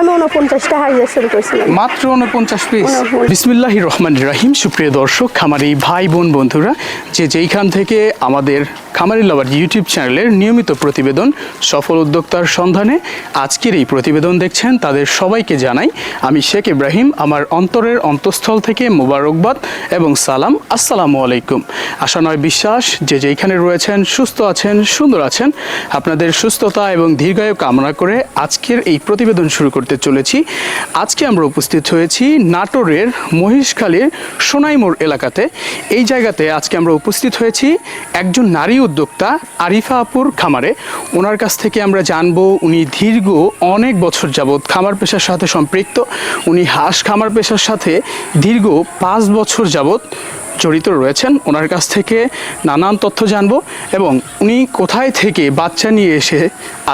আমি উনপঞ্চাশটা মাত্র উনপঞ্চাশ পিস বিসমিল্লাহ রহমান রাহিম। সুপ্রিয় দর্শক খামারি ভাই বোন বন্ধুরা যে যেইখান থেকে আমাদের খামারি লাভার ইউটিউব চ্যানেলের নিয়মিত প্রতিবেদন সফল উদ্যোক্তার সন্ধানে আজকের এই প্রতিবেদন দেখছেন তাদের সবাইকে জানাই আমি শেখ ইব্রাহিম আমার অন্তরের অন্তঃস্থল থেকে মোবারকবাদ এবং সালাম। আসসালামু আলাইকুম। আশা নয় বিশ্বাস যে যেইখানে রয়েছেন সুস্থ আছেন সুন্দর আছেন। আপনাদের সুস্থতা এবং দীর্ঘায়ু কামনা করে আজকের এই প্রতিবেদন শুরু করতে চলেছি। আজকে আমরা উপস্থিত হয়েছি নাটোরের মহিষখালীর সোনাইমোড় এলাকাতে। এই জায়গাতে আজকে আমরা উপস্থিত হয়েছি একজন নারী উদ্যোক্তা আরিফা আপুর খামারে। ওনার কাছ থেকে আমরা জানব উনি দীর্ঘ অনেক বছর যাবৎ খামার পেশার সাথে সম্পৃক্ত। উনি হাঁস খামার পেশার সাথে দীর্ঘ পাঁচ বছর যাবৎ জড়িত রয়েছেন। ওনার কাছ থেকে নানান তথ্য জানব এবং উনি কোথায় থেকে বাচ্চা নিয়ে এসে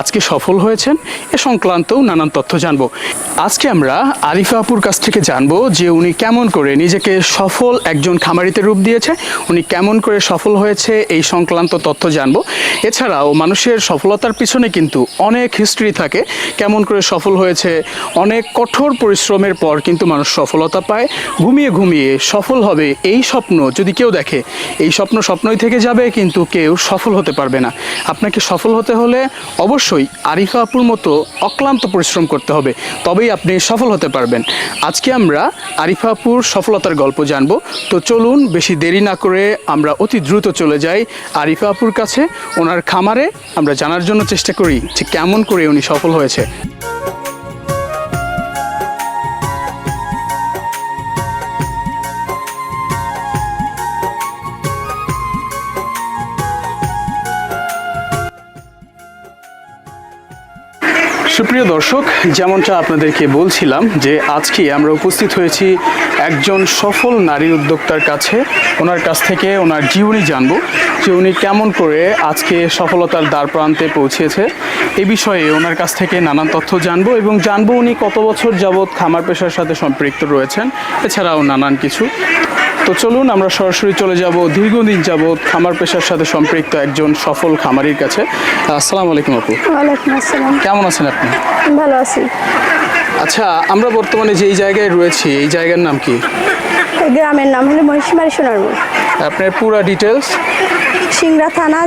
আজকে সফল হয়েছেন এ সংক্রান্তও নানান তথ্য জানব। আজকে আমরা আরিফা আপুর কাছ থেকে জানব যে উনি কেমন করে নিজেকে সফল একজন খামারিতে রূপ দিয়েছে, উনি কেমন করে সফল হয়েছে এই সংক্রান্ত তথ্য জানব। এছাড়াও মানুষের সফলতার পিছনে কিন্তু অনেক হিস্ট্রি থাকে, কেমন করে সফল হয়েছে, অনেক কঠোর পরিশ্রমের পর কিন্তু মানুষ সফলতা পায়, ঘুমিয়ে ঘুমিয়ে সফল হবে এই স্বপ্ন যদি কেউ দেখে, এই স্বপ্ন স্বপ্নই থেকে যাবে কিন্তু কেউ সফল হতে পারবে না। আপনাকে সফল হতে হলে অবশ্যই আরিফা আপুর মতো অক্লান্ত পরিশ্রম করতে হবে, তবেই আপনি সফল হতে পারবেন। আজকে আমরা আরিফা আপুর সফলতার গল্প জানব। তো চলুন, বেশি দেরি না করে আমরা অতি দ্রুত চলে যাই আরিফা আপুর কাছে। ওনার খামারে আমরা জানার জন্য চেষ্টা করি যে কেমন করে উনি সফল হয়েছে। দর্শক, যেমনটা আপনাদেরকে বলছিলাম যে আজকে আমরা উপস্থিত হয়েছি একজন সফল নারী উদ্যোক্তার কাছে। ওনার কাছ থেকে ওনার জীবনী জানব যে উনি কেমন করে আজকে সফলতার দ্বার প্রান্তে পৌঁছেছে। এ বিষয়ে ওনার কাছ থেকে নানান তথ্য জানব এবং জানব উনি কত বছর যাবৎ খামার পেশার সাথে সম্পৃক্ত রয়েছেন। এছাড়াও নানান কিছু তো চলুন আমরা সরাসরি চলে যাব দীর্ঘদিন যাব খামার পেশার সাথে সম্পৃক্ত একজন সফল খামারির কাছে। আসসালামু আলাইকুম আপু। ওয়ালাইকুম আসসালাম। কেমন আছেন আপনি? ভালো আছি। আচ্ছা আমরা বর্তমানে যেই জায়গায় রয়েছি এই জায়গার নাম কি? গ্রামের নাম হলো মহিষমারি সোনারপুর। আপনার পুরো ডিটেলস সিংড়া থানা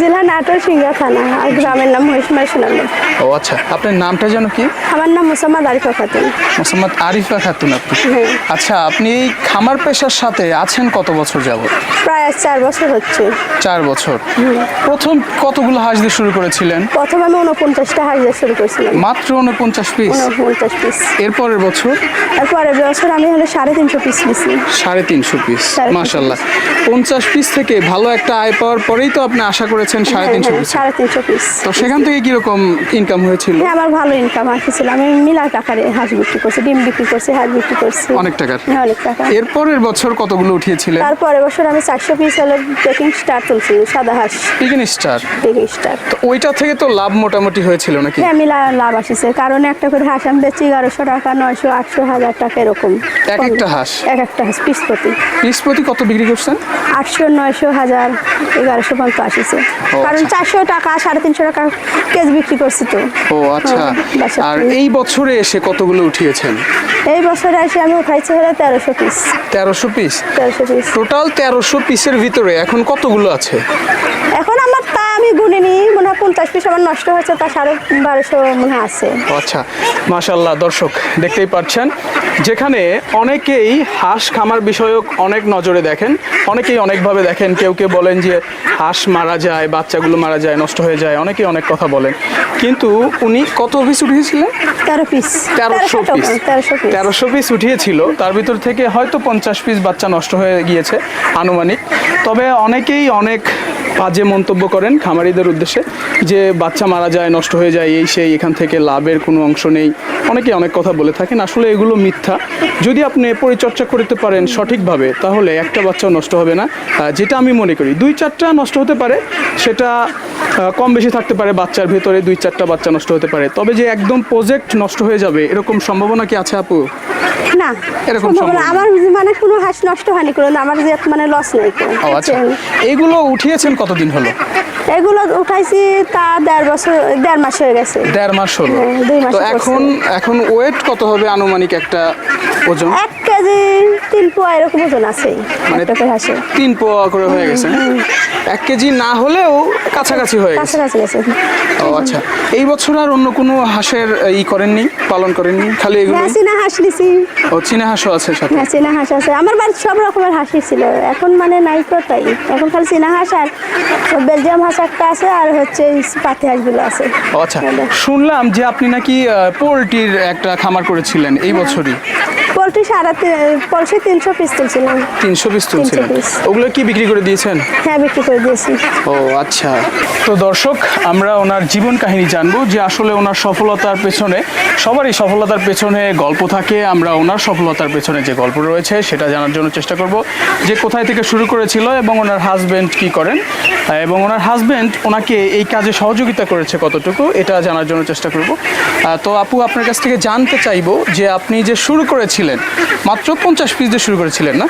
জেলা নাটোর সিংড়া থানা আর গ্রামের নাম মহিষমারি সোনারপুর ও আচ্ছা আপনার নামটা যেন কি? আমার নাম মোসাম্মদ আরিফা খাতুন। মোসাম্মদ আরিফা খাতুন আপনি। হ্যাঁ। আচ্ছা আপনি এই খামার পেশার সাথে আছেন কত বছর যাবত প্রায় চার বছর হচ্ছে। চার বছর। প্রথম কতগুলো হাঁস দিয়ে শুরু করেছিলেন? প্রথমে আমি উনপঞ্চাশটা হাঁস দিয়ে শুরু করেছিলাম। মাত্র উনপঞ্চাশ পিস উনপঞ্চাশ পিস এরপরের বছর? আর পরের বছর আমি হলো সাড়ে তিনশো পিস নিছি। সাড়ে তিনশো পিস মাসাল্লাহ পঞ্চাশ পিস থেকে ভালো একটা আয় পাওয়ার পরেই তো আপনি আশা করেছেন সাড়ে তিনশো পিস সাড়ে তিনশো পিস তো সেখান থেকে কীরকম ইনকাম হয়েছিল? হ্যাঁ আমার ভালো ইনকাম আসছিল আমি মিলার টাকারে হাঁস বিক্রি করছি ডিম বিক্রি করছি হাঁস বিক্রি করছি। অনেক টাকার। হ্যাঁ অনেক টাকা। এরপরের বছর কতগুলো উঠিয়েছিলেন? তারপরে বছর আমি চারশো পিস হলো বেকিং স্টার তুলছি সাদা হাঁস। পিগিন স্টার বেকিং স্টার তো ওইটা থেকে তো লাভ মোটামুটি হয়েছিল নাকি? হ্যাঁ মিলা লাভ আসিছে। কারণ একটা করে হাঁস আমি বেচি এগারোশো টাকা নয়শো আটশো হাজার টাকা এরকম। এক একটা হাঁস? এক একটা হাঁস পিস প্রতি পিস প্রতি কত বিক্রি করছেন? আটশো নয়শো হাজার এগারোশো পর্যন্ত আসিছে। কারণ আচ্ছা। চারশো টাকা সাড়ে তিনশো টাকা কেজি বিক্রি করছি তো। ও আচ্ছা। আর এই বছরে এসে কতগুলো উঠিয়েছেন? এই বছরে এসে আমি উঠাইছি হলো তেরোশো পিস। তেরোশো পিস? তেরোশো পিস। টোটাল তেরোশো পিসের ভিতরে এখন কতগুলো আছে? এখন আমার আমি গুনিনি মনে হয় পঞ্চাশ পিস আমার নষ্ট হয়েছে তা সাড়ে বারোশো মনে আছে। আচ্ছা মাশাল্লাহ দর্শক দেখতেই পাচ্ছেন যেখানে অনেকেই হাঁস খামার বিষয়ক অনেক নজরে দেখেন অনেকেই অনেকভাবে দেখেন কেউ কেউ বলেন যে হাঁস মারা যায় বাচ্চাগুলো মারা যায় নষ্ট হয়ে যায় অনেকেই অনেক কথা বলেন। কিন্তু উনি কত পিস উঠিয়েছিলেন? তেরো পিস তেরোশো পিস তেরোশো পিস উঠিয়েছিল তার ভিতর থেকে হয়তো পঞ্চাশ পিস বাচ্চা নষ্ট হয়ে গিয়েছে আনুমানিক। তবে অনেকেই অনেক বাজে মন্তব্য করেন খামারিদের উদ্দেশ্যে যে বাচ্চা মারা যায়, নষ্ট হয়ে যায়, এই সেই এখান থেকে লাভের কোনো অংশ নেই। অনেকে অনেক কথা বলে থাকেন আসলে এগুলো মিথ্যা। যদি আপনি পরিচর্যা করতে পারেন সঠিকভাবে তাহলে একটা বাচ্চাও নষ্ট হবে না। যেটা আমি মনে করি দুই চারটা নষ্ট হতে পারে সেটা কম বেশি থাকতে পারে বাচ্চার ভেতরে দুই চারটা বাচ্চা নষ্ট হতে পারে। তবে যে একদম প্রজেক্ট নষ্ট হয়ে যাবে এরকম সম্ভাবনা কি আছে আপু? না এরকম। আমার মানে কোনো হাঁস নষ্ট হয়নি কোনো আমার যে মানে লস নেই। আচ্ছা? এইগুলো উঠিয়েছেন কতদিন হলো? এগুলো উঠাইছি তা দেড় বছর দেড় মাস হয়ে গেছে। দেড় মাস হলো। হ্যাঁ, তো এখন এখন ওয়েট কত হবে আনুমানিক একটা ওজন? এক কেজি তিন পোয়া এরকম ওজন আছে মানে তিন পোয়া করে হয়ে গেছে? এক কেজি না হলেও কাছাকাছি হয়ে গেছে। কাছাকাছি গেছে আচ্ছা। এই বছর আর অন্য কোনো হাঁসের ই করেননি পালন করেননি? খালি এগুলো হ্যাঁ চীনা হাঁস নিছি। ও চীনা হাঁসও আছে সাথে? হ্যাঁ চীনা হাঁস আছে। আমার বাড়িতে সব রকমের হাঁসই ছিল। এখন মানে নাই তাই এখন খালি চীনা হাঁস আর বেলজিয়াম হাঁস একটা আছে আর হচ্ছে পাতি হাঁসগুলো আছে। ও আচ্ছা। শুনলাম যে আপনি নাকি পোলট্রির একটা খামার করেছিলেন এই বছরই। পোলট্রি সাড়ে পোলট্রি তিনশো পিস তুলছিলাম তিনশো পিস তুলছিলেন। ওগুলো কি বিক্রি করে দিয়েছেন? হ্যাঁ বিক্রি করে দিয়েছি। ও আচ্ছা। তো দর্শক আমরা ওনার জীবন কাহিনী জানব যে আসলে ওনার সফলতার পেছনে সবারই সফলতার পেছনে গল্প থাকে আমরা ওনার সফলতার পেছনে যে গল্প রয়েছে সেটা জানার জন্য চেষ্টা করব। যে কোথায় থেকে শুরু করেছিল এবং ওনার হাজবেন্ড কি করেন এবং ওনার হাজবেন্ড ওনাকে এই কাজে সহযোগিতা করেছে কতটুকু এটা জানার জন্য চেষ্টা করব। তো আপু আপনার কাছ থেকে জানতে চাইব যে আপনি যে শুরু করেছিলেন মাত্র পঞ্চাশ পিস দিয়ে শুরু করেছিলেন না?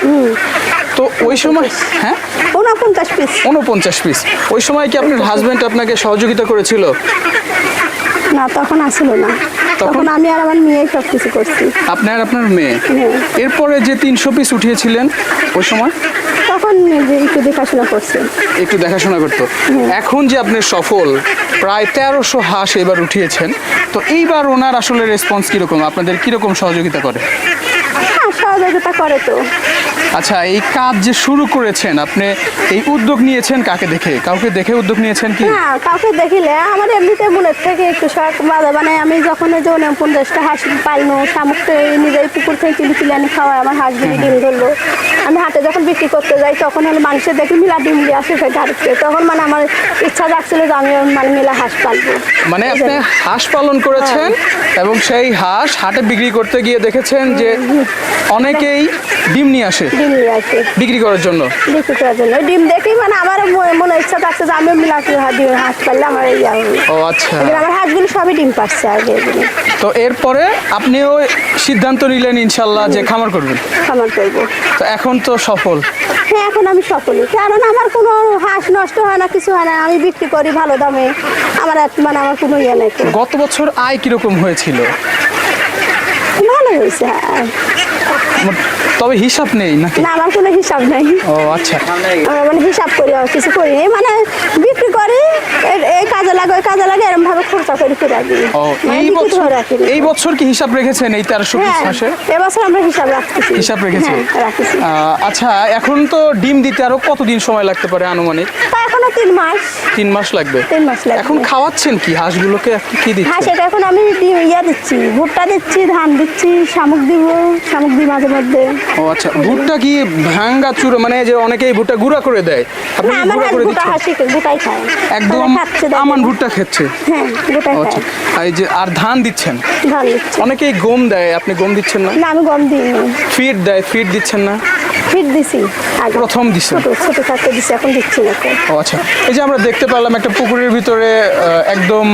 তো ওই সময় হ্যাঁ? উনপঞ্চাশ পিস উনপঞ্চাশ পিস ওই সময় কি আপনার হাজবেন্ড আপনাকে সহযোগিতা করেছিল? না তখন আসলো না। তখন? আমি আর আমার মেয়ে সব কিছু করছি। আপনার আপনার মেয়ে? হ্যাঁ। এরপরে যে তিনশো পিস উঠিয়েছিলেন ওই সময়? তখন একটু দেখাশোনা করছি। একটু দেখাশোনা করতো। এখন যে আপনি সফল প্রায় তেরোশো হাঁস এবার উঠিয়েছেন তো এইবার ওনার আসলে রেসপন্স কীরকম? আপনাদের কীরকম সহযোগিতা করে? হ্যাঁ সহযোগিতা করে তো। আচ্ছা এই কাজ যে শুরু করেছেন আপনি এই উদ্যোগ নিয়েছেন কাকে দেখে? কাউকে দেখে উদ্যোগ নিয়েছেন কি? হ্যাঁ কাউকে দেখিলে আমার এমনিতে মনের থেকে একটু শখ বাধা। মানে আমি যখন যে উনপঞ্চাশটা হাঁস পাইনো শামুকটা নিজেই পুকুর থেকে কিনে কিনে আনি খাওয়াই আমার হাঁসগুলি ডিম ধরলো। আমি হাটে যখন বিক্রি করতে যাই তখন হলো মানুষের দেখি মিলা ডিম দিয়ে আসে সেই হাটতে তখন মানে আমার ইচ্ছা জাগছিল যে আমি মানে মিলা হাঁস পালবো। মানে আপনি হাঁস পালন করেছেন এবং সেই হাঁস হাটে বিক্রি করতে গিয়ে দেখেছেন যে অনেকেই ডিম নিয়ে আসে ডিম নিয়ে আসে। বিক্রি করার জন্য। বিক্রি করার জন্য। ডিম দেখি মানে আমার মনে ইচ্ছা থাকছে যে আমিও মিলা ডিম হাঁস পারলে আমার ইয়া ও আচ্ছা। আমার হাঁসগুলি সবই ডিম পাচ্ছে আগে তো এরপরে আপনিও সিদ্ধান্ত নিলেন ইনশাল্লাহ যে খামার করবেন? খামার করব। তো এখন তো সফল। হ্যাঁ এখন আমি সকলে কারণ আমার কোনো হাঁস নষ্ট হয় না কিছু হয় না। আমি বিক্রি করি ভালো দামে। আমার মানে আমার কোনো ইয়ে নেই। গত বছর আয় কীরকম হয়েছিল? হয়েছে হ্যাঁ। তবে হিসাব নেই নাকি? না আমার কোনো হিসাব নেই। ও আচ্ছা। মানে হিসাব করি কিছু করি মানে করি এই কাজে লাগে ওই কাজে লাগে এরকম ভাবে খরচা করে করে রাখি মানে এই বছর। এই বছর কি হিসাব রেখেছেন এই তেরোশো পিস হ্যাঁ হাঁসে এবছর আমরা হিসাব রাখতেছি। হিসাব রেখেছেন হ্যাঁ আচ্ছা এখন তো ডিম দিতে আরও কতদিন সময় লাগতে পারে আনুমানিক? এখনও তিন মাস। তিন মাস লাগবে। তিন মাস লাগবে। এখন খাওয়াচ্ছেন কি? হাঁসগুলোকে কি দিচ্ছেন? সেটা এখন আমি ইয়া দিচ্ছি ভুট্টা দিচ্ছি ধান দিচ্ছি শামুক দিব শামুক দিই মাঝে মধ্যে। ও আচ্ছা ভুট্টা কি ভাঙ্গা চুরো মানে যে অনেকেই ভুট্টা গুঁড়া করে দেয়। আপনি গুঁড়া করে দিচ্ছেন? হাসি গোটাই খায়। একদম। আমান ভুট্টা খেচ্ছে। হ্যাঁ আচ্ছা এই যে আর ধান দিচ্ছেন? অনেকেই গম দেয় আপনি গম দিচ্ছেন না? না আমি গম দিইনি। ফিড দেয় ফিড দিচ্ছেন না? ফিট দিছি প্রথম দিছেন? ছোট ছোট থাকতে দিছি এখন দিচ্ছি না ও আচ্ছা এই যে আমরা দেখতে পেলাম একটা পুকুরের ভিতরে একদম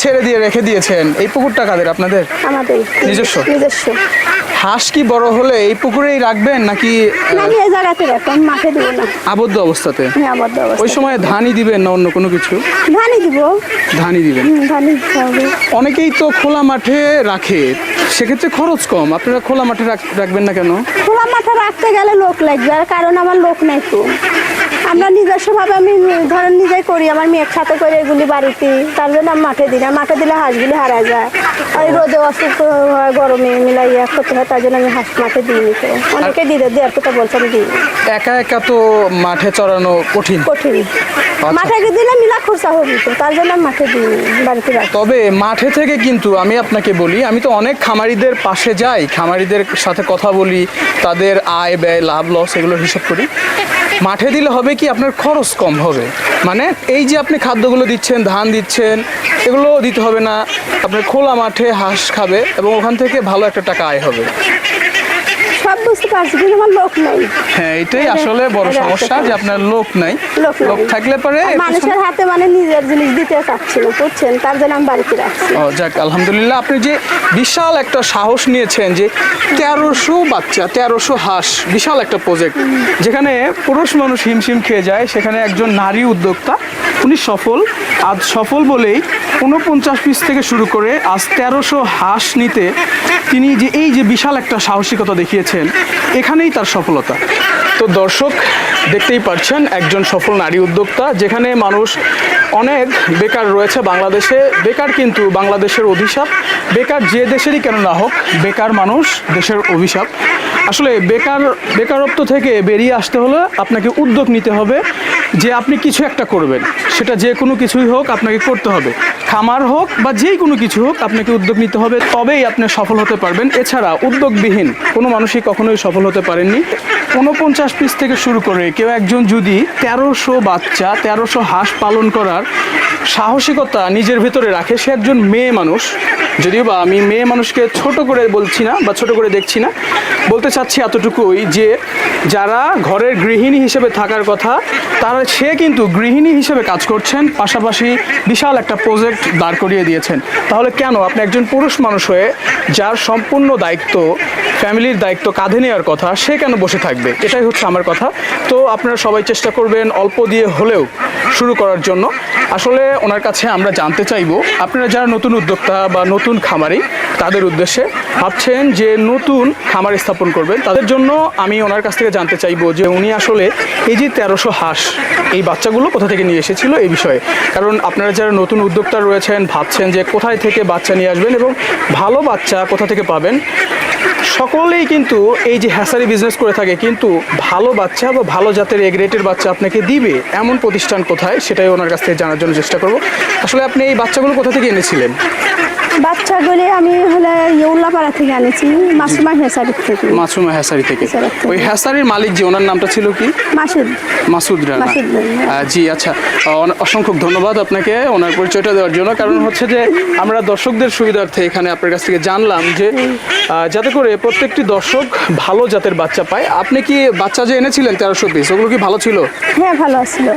ছেড়ে দিয়ে রেখে দিয়েছেন। এই পুকুরটা কাদের? আপনাদের? আমাদের নিজস্ব? নিজস্ব। হাঁস কি বড় হলে এই পুকুরেই রাখবেন নাকি এই জায়গাতে মাঠে দিব না। আবদ্ধ অবস্থাতে? আমি আবদ্ধ অবস্থা ওই সময় ধানই দিবেন না অন্য কোনো কিছু? ধানই দিব। ধানই দিবেন? ধানই অনেকেই তো খোলা মাঠে রাখে সেক্ষেত্রে খরচ কম। আপনারা খোলা মাঠে রাখ- রাখবেন না কেন? খোলা মাঠে রাখতে গেলে লোক লাগবে আর কারণ আমার লোক নেই তো। আমরা নিজস্বভাবে আমি ধরেন নিজেই করি আমার মেয়ের সাথে করে এগুলি বাড়িতে তার জন্য আমি মাঠে দিই না। মাঠে দিলে হাঁসগুলি হারা যায়। আর এই রোদে অসুখ হয় গরমে মিলাই মিলাইয়া করতে হয় তার জন্য আমি হাঁস মাঠে দিইনি তো। অনেকে দিতে দেওয়ার কথা বলছে আমি দিই একা একা তো মাঠে চড়ানো কঠিন। কঠিন। মাঠে দিলে মিলা খরচা হবে তো তার জন্য আমি মাঠে দিই বাড়িতে তবে মাঠে থেকে কিন্তু আমি আপনাকে বলি আমি তো অনেক খামারিদের পাশে যাই খামারিদের সাথে কথা বলি তাদের আয় ব্যয় লাভ লস এগুলো হিসাব করি। মাঠে দিলে হবে কি আপনার খরচ কম হবে। মানে এই যে আপনি খাদ্যগুলো দিচ্ছেন, ধান দিচ্ছেন এগুলো দিতে হবে না। আপনার খোলা মাঠে হাঁস খাবে এবং ওখান থেকে ভালো একটা টাকা আয় হবে। বুঝতে পারছি কিন্তু আমার লোক নেই। হ্যাঁ এটাই আসলে বড় সমস্যা যে আপনার লোক নাই। লোক থাকলে পরে মানুষের হাতে মানে নিজের জিনিস দিতে চাচ্ছি না বুঝছেন? তার জন্য আমি বাড়িতে রাখছি। ও যাক আলহামদুলিল্লাহ আপনি যে বিশাল একটা সাহস নিয়েছেন যে তেরোশো বাচ্চা তেরোশো হাঁস বিশাল একটা প্রজেক্ট যেখানে পুরুষ মানুষ হিমশিম খেয়ে যায় সেখানে একজন নারী উদ্যোক্তা উনি সফল। আজ সফল বলেই উনপঞ্চাশ পিস থেকে শুরু করে আজ তেরোশো হাঁস নিতে তিনি যে এই যে বিশাল একটা সাহসিকতা দেখিয়েছেন এখানেই তার সফলতা। তো দর্শক, দেখতেই পাচ্ছেন, একজন সফল নারী উদ্যোক্তা, যেখানে মানুষ অনেক বেকার রয়েছে বাংলাদেশে। বেকার কিন্তু বাংলাদেশের অভিশাপ। বেকার যে দেশেরই কেন না হোক, বেকার মানুষ দেশের অভিশাপ। আসলে বেকার, বেকারত্ব থেকে বেরিয়ে আসতে হলে আপনাকে উদ্যোগ নিতে হবে যে আপনি কিছু একটা করবেন। সেটা যে কোনো কিছুই হোক আপনাকে করতে হবে। খামার হোক বা যেই কোনো কিছু হোক আপনাকে উদ্যোগ নিতে হবে, তবেই আপনি সফল হতে পারবেন। এছাড়া উদ্যোগবিহীন, কোনো মানুষই কখনোই সফল হতে পারেননি। ঊনপঞ্চাশ পিস থেকে শুরু করে কেউ একজন যদি তেরোশো বাচ্চা, তেরোশো হাঁস পালন করার সাহসিকতা নিজের ভেতরে রাখে, সে একজন মেয়ে মানুষ। যদিও বা আমি মেয়ে মানুষকে ছোট করে বলছি না বা ছোট করে দেখছি না, বলতে চাচ্ছি এতটুকুই যে যারা ঘরের গৃহিণী হিসেবে থাকার কথা তারা সে কিন্তু গৃহিণী হিসেবে কাজ করছেন, পাশাপাশি বিশাল একটা প্রজেক্ট দাঁড় করিয়ে দিয়েছেন। তাহলে কেন আপনি একজন পুরুষ মানুষ হয়ে যার সম্পূর্ণ দায়িত্ব, ফ্যামিলির দায়িত্ব কাঁধে নেওয়ার কথা, সে কেন বসে থাকবে? এটাই হচ্ছে আমার কথা। তো আপনারা সবাই চেষ্টা করবেন অল্প দিয়ে হলেও শুরু করার জন্য। আসলে ওনার কাছে আমরা জানতে চাইব, আপনারা যারা নতুন উদ্যোক্তা বা নতুন খামারি, তাদের উদ্দেশ্যে ভাবছেন যে নতুন খামার স্থাপন করবেন, তাদের জন্য আমি ওনার কাছ থেকে জানতে চাইব যে উনি আসলে এই যে তেরোশো হাঁস এই বাচ্চাগুলো কোথা থেকে নিয়ে এসেছিল এই বিষয়ে? কারণ আপনারা যারা নতুন উদ্যোক্তা রয়েছেন, ভাবছেন যে কোথায় থেকে বাচ্চা নিয়ে আসবেন এবং ভালো বাচ্চা কোথা থেকে পাবেন, সকলেই কিন্তু এই যে হ্যাসারি বিজনেস করে থাকে, কিন্তু ভালো বাচ্চা বা ভালো জাতের এগ রেটের বাচ্চা আপনাকে দিবে এমন প্রতিষ্ঠান কোথায়? সেটাই ওনার কাছ থেকে জানার জন্য চেষ্টা করব। আসলে আপনি এই বাচ্চাগুলো কোথা থেকে এনেছিলেন? বাচ্চাগুলি আমি হলে উল্লাপাড়া থেকে আনেছি মাসুমা হেসারির থেকে। মাসুমা হ্যাসারি থেকে। ওই হ্যাসারির মালিক যে ওনার নামটা ছিল কি? মাসুদ। মাসুদ রানা। জি আচ্ছা। অসংখ্য ধন্যবাদ আপনাকে ওনার পরিচয়টা দেওয়ার জন্য। কারণ হচ্ছে যে আমরা দর্শকদের সুবিধার্থে এখানে আপনার কাছ থেকে জানলাম যে যাতে করে প্রত্যেকটি দর্শক ভালো জাতের বাচ্চা পায়। আপনি কি বাচ্চা যে এনেছিলেন তেরোশো পিস ওগুলো কি ভালো ছিল? হ্যাঁ ভালো ছিল।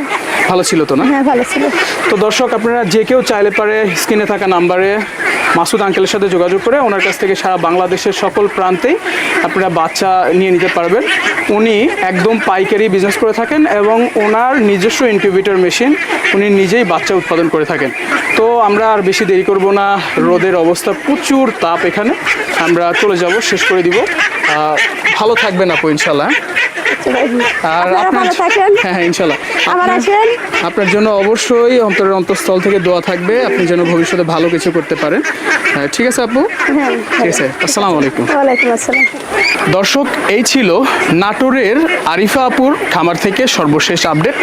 ভালো ছিল তো না? হ্যাঁ ভালো ছিল। তো দর্শক আপনারা যে কেউ চাইলে পারে স্ক্রিনে থাকা নাম্বারে মাসুদ আঙ্কেলের সাথে যোগাযোগ করে ওনার কাছ থেকে সারা বাংলাদেশের সকল প্রান্তেই আপনারা বাচ্চা নিয়ে নিতে পারবেন। উনি একদম পাইকারি বিজনেস করে থাকেন এবং ওনার নিজস্ব ইনকিউবেটর মেশিন উনি নিজেই বাচ্চা উৎপাদন করে থাকেন। তো আমরা আর বেশি দেরি করব না, রোদের অবস্থা প্রচুর তাপ এখানে। আমরা চলে যাব, শেষ করে দিব। ভালো থাকবেন আপু ইনশাল্লাহ আর আপনারা থাকেন। হ্যাঁ হ্যাঁ ইনশাল্লাহ। আবার আপনার- আসেন। আপনার জন্য অবশ্যই অন্তরের অন্তঃস্থল থেকে দোয়া থাকবে। আপনি যেন ভবিষ্যতে ভালো কিছু করতে পারেন। হ্যাঁ, ঠিক আছে আপু? হ্যাঁ। ঠিক আছে আসসালামু আলাইকুম। ওয়ালাইকুম আসসালাম। দর্শক এই ছিল নাটোরের আরিফা আপুর খামার থেকে সর্বশেষ আপডেট।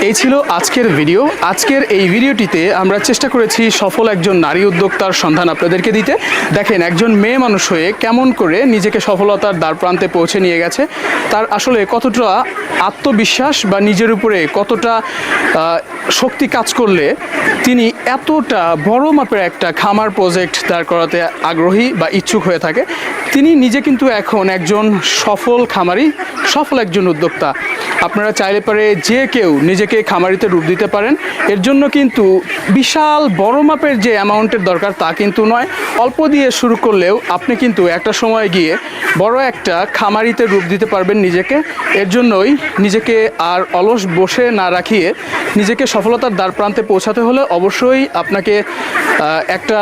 এই ছিল আজকের ভিডিও। আজকের এই ভিডিওটিতে আমরা চেষ্টা করেছি সফল একজন নারী উদ্যোক্তার সন্ধান আপনাদেরকে দিতে। দেখেন একজন মেয়ে মানুষ হয়ে কেমন করে নিজেকে সফলতার দ্বার প্রান্তে পৌঁছে নিয়ে গেছে। তার আসলে কতটা আত্মবিশ্বাস বা নিজের উপরে কতটা শক্তি কাজ করলে তিনি এতটা বড় মাপের একটা খামার প্রজেক্ট দাঁড় করাতে আগ্রহী বা ইচ্ছুক হয়ে থাকে? তিনি নিজে কিন্তু এখন একজন সফল খামারি, সফল একজন উদ্যোক্তা। আপনারা চাইলে পারে যে কেউ নিজেকে খামারিতে রূপ দিতে পারেন, এর জন্য কিন্তু বিশাল বড় মাপের যে অ্যামাউন্টের দরকার তা কিন্তু নয়। অল্প দিয়ে শুরু করলেও আপনি কিন্তু একটা সময় গিয়ে বড় একটা খামারিতে রূপ দিতে পারবেন নিজেকে। এর জন্যই নিজেকে আর অলস বসে না রাখিয়ে নিজেকে সফলতার দ্বার প্রান্তে পৌঁছাতে হলে অবশ্যই আপনাকে একটা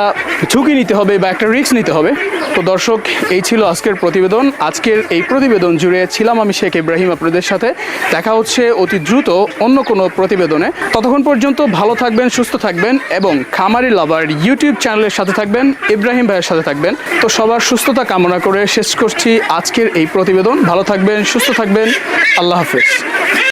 ঝুঁকি নিতে হবে বা একটা রিস্ক নিতে হবে। তো দর্শক, এই ছিল আজকের প্রতিবেদন। আজকের এই প্রতিবেদন জুড়ে ছিলাম আমি শেখ ইব্রাহিম আপনাদের সাথে। দেখা হচ্ছে অতি দ্রুত অন্য কোনো প্রতিবেদনে। ততক্ষণ পর্যন্ত ভালো থাকবেন, সুস্থ থাকবেন এবং খামারি লাভার ইউটিউব চ্যানেলের সাথে থাকবেন, ইব্রাহিম ভাইয়ের সাথে থাকবেন। তো সবার সুস্থতা কামনা করে শেষ করছি আজকের এই প্রতিবেদন। ভালো থাকবেন, সুস্থ থাকবেন। আল্লাহ হাফেজ।